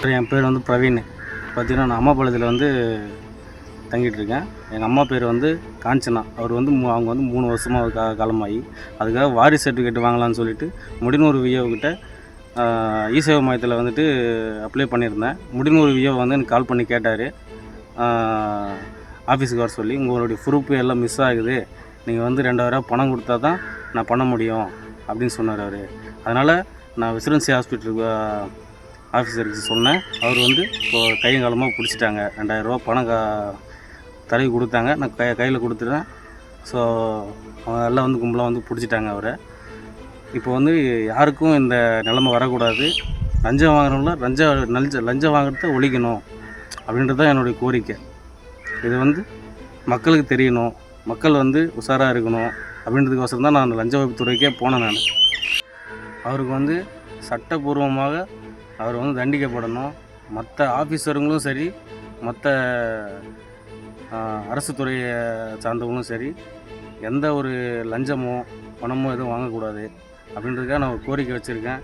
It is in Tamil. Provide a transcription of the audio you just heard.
அப்புறம் என் பேர் வந்து பிரவீன். பார்த்தீங்கன்னா நான் அம்மாபாளையத்தில் வந்து தங்கிட்டு இருக்கேன் எங்கள் அம்மா பேர் வந்து காஞ்சனா. அவர் வந்து அவங்க வந்து மூணு வருஷமாக கா காலமாகி அதுக்காக வாரிசு சர்டிஃபிகேட் வாங்கலாம்னு சொல்லிட்டு முடினூர் விஓக்கிட்ட இசேவை மையத்தில் வந்துட்டு அப்ளை பண்ணியிருந்தேன். முடினூர் விஓ வந்து எனக்கு கால் பண்ணி கேட்டார். ஆஃபீஸுக்கு வர சொல்லி உங்களுடைய ப்ரூஃப் எல்லாம் மிஸ் ஆகுது. நீங்கள் வந்து ரெண்டாயிரம் பணம் கொடுத்தா தான் நான் பண்ண முடியும் அப்படின்னு சொன்னார் அவர். அதனால் நான் விசிரன்சி ஹாஸ்பிட்டலுக்கு ஆஃபீஸருக்கு சொன்னேன். அவர் வந்து இப்போது கையும் காலமாக பிடிச்சிட்டாங்க. ரெண்டாயிரரூபா பணம் கா தலைவி கொடுத்தாங்க. நான் கை கையில் கொடுத்துட்டேன். ஸோ அவங்க எல்லாம் வந்து கும்பலாக வந்து பிடிச்சிட்டாங்க அவரை. இப்போ வந்து யாருக்கும் இந்த நிலைமை வரக்கூடாது. லஞ்சம் வாங்குறவங்கள லஞ்சம் லஞ்ச லஞ்சம் வாங்குறத ஒழிக்கணும் அப்படின்றது தான் என்னுடைய கோரிக்கை. இது வந்து மக்களுக்கு தெரியணும். மக்கள் வந்து உஷாராக இருக்கணும் அப்படின்றதுக்கோசரம் தான் நான் அந்த லஞ்ச ஒழிப்புத்துறைக்கே போனேன் நான். அவருக்கு வந்து சட்டபூர்வமாக அவர் வந்து தண்டிக்கப்படணும். மற்ற ஆஃபீஸருங்களும் சரி மற்ற அரசு துறையை சார்ந்தவங்களும் சரி எந்த ஒரு லஞ்சமோ பணமோ எதுவும் வாங்கக்கூடாது. அப்படின்றதுக்காக நான் ஒரு கோரிக்கை வச்சுருக்கேன்.